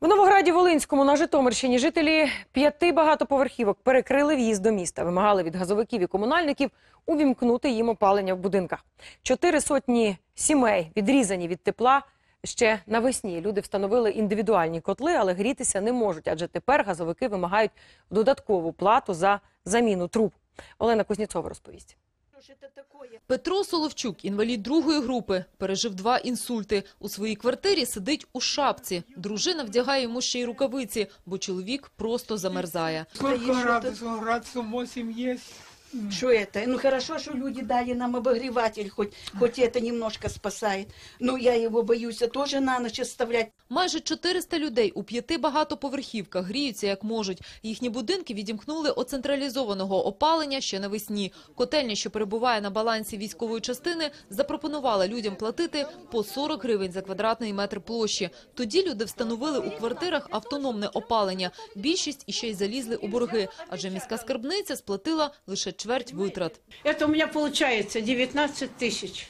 В Новограді Волинському на Житомирщині жителі п'яти багатоповерхівок перекрили в'їзд до міста. Вимагали від газовиків і комунальників увімкнути їм опалення в будинках. Чотири сотні сімей відрізані від тепла. Ще навесні люди встановили індивідуальні котли, але грітися не можуть, адже тепер газовики вимагають додаткову плату за заміну труб. Олена Кузнєцова розповість. Петро Соловчук, інвалід другої групи, пережив два інсульти. У своїй квартирі сидить у шапці. Дружина вдягає йому ще й рукавиці, бо чоловік просто замерзає. Скільки градусів? Градусов 8 есть. Что это? Ну хорошо, что люди дали нам обогреватель, хоть, хоть это немножко спасает. Но я его боюсь а тоже на ночь оставлять. Майже 400 людей у п'яти багатоповерхівках гріються як можуть. Їхні будинки відімкнули від централізованого опалення ще навесні. Котельня, що перебуває на балансі військової частини, запропонувала людям платити по 40 гривень за квадратний метр площі. Тоді люди встановили у квартирах автономне опалення. Більшість іще й залізли у борги, адже міська скарбниця сплатила лише чверть витрат. Это у меня получается 19 тысяч.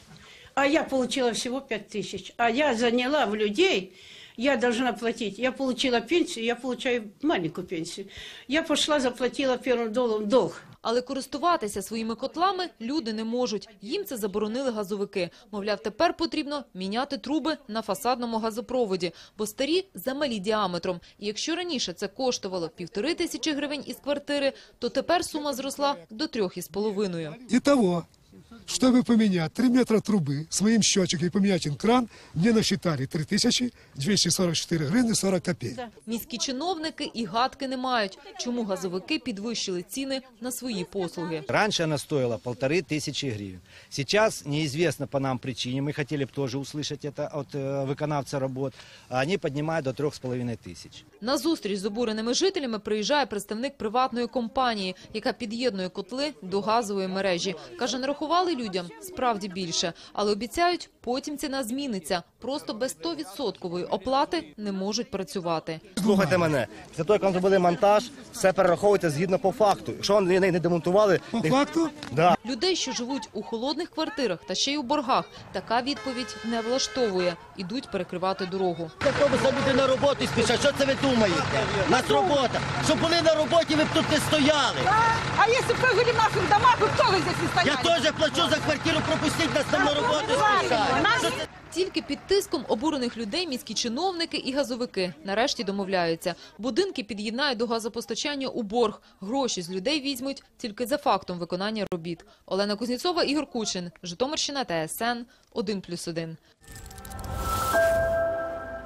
А я получила всего 5 тысяч. А я заняла в людей, я должна платить. Я получила пенсию, я получаю маленькую пенсию. Я пошла, заплатила первым долларом долг. Але користуватися своїми котлами люди не можуть. Їм це заборонили газовики. Мовляв, тепер потрібно міняти труби на фасадному газопроводі, бо старі замалі діаметром. І якщо раніше це коштувало півтори тисячі гривень із квартири, то тепер сума зросла до трьох із половиною. Итого, чтобы поменять 3 метра трубы своим счетчиком и поменять им кран, мне насчитали 3244 гривны 40 копеек. Міські чиновники і гадки не мають, чому газовики підвищили ціни на свої послуги. Раньше она стоила полторы тысячи гривен. Сейчас неизвестно по нам причине, мы хотели бы тоже услышать это от э, выконавца работ, а они поднимают до трех с половиной тысяч. На зустріч з обуреними жителями приїжджає представник приватної компанії, яка під'єднує котли до газової мережі. Каже, нарахували людям справді більше, але обіцяють, потім ціна зміниться. Просто без 100% оплати не можуть працювати. Слухайте мене, після того, як вам зробили монтаж, все перераховується згідно по факту. Якщо вони не демонтували, По факту, да, Людей, що живуть у холодних квартирах та ще й у боргах, така відповідь не влаштовує. Ідуть перекривати дорогу. автобуса люди на роботу спішать. Що це ви думаєте? У Нас робота. Щоб були на роботі, ви б тут не стояли. А если бы вы были в наших домах, вы кто вы здесь не Я теж плачу за квартиру, пропустіть нас там на роботу? Тільки під тиском обурених людей міські чиновники і газовики нарешті домовляються. Будинки під'єднають до газопостачання у борг. Гроші з людей візьмуть тільки за фактом виконання робіт. Олена Кузнєцова, Ігор Кучин, Житомирщина, ТСН, 1+,1.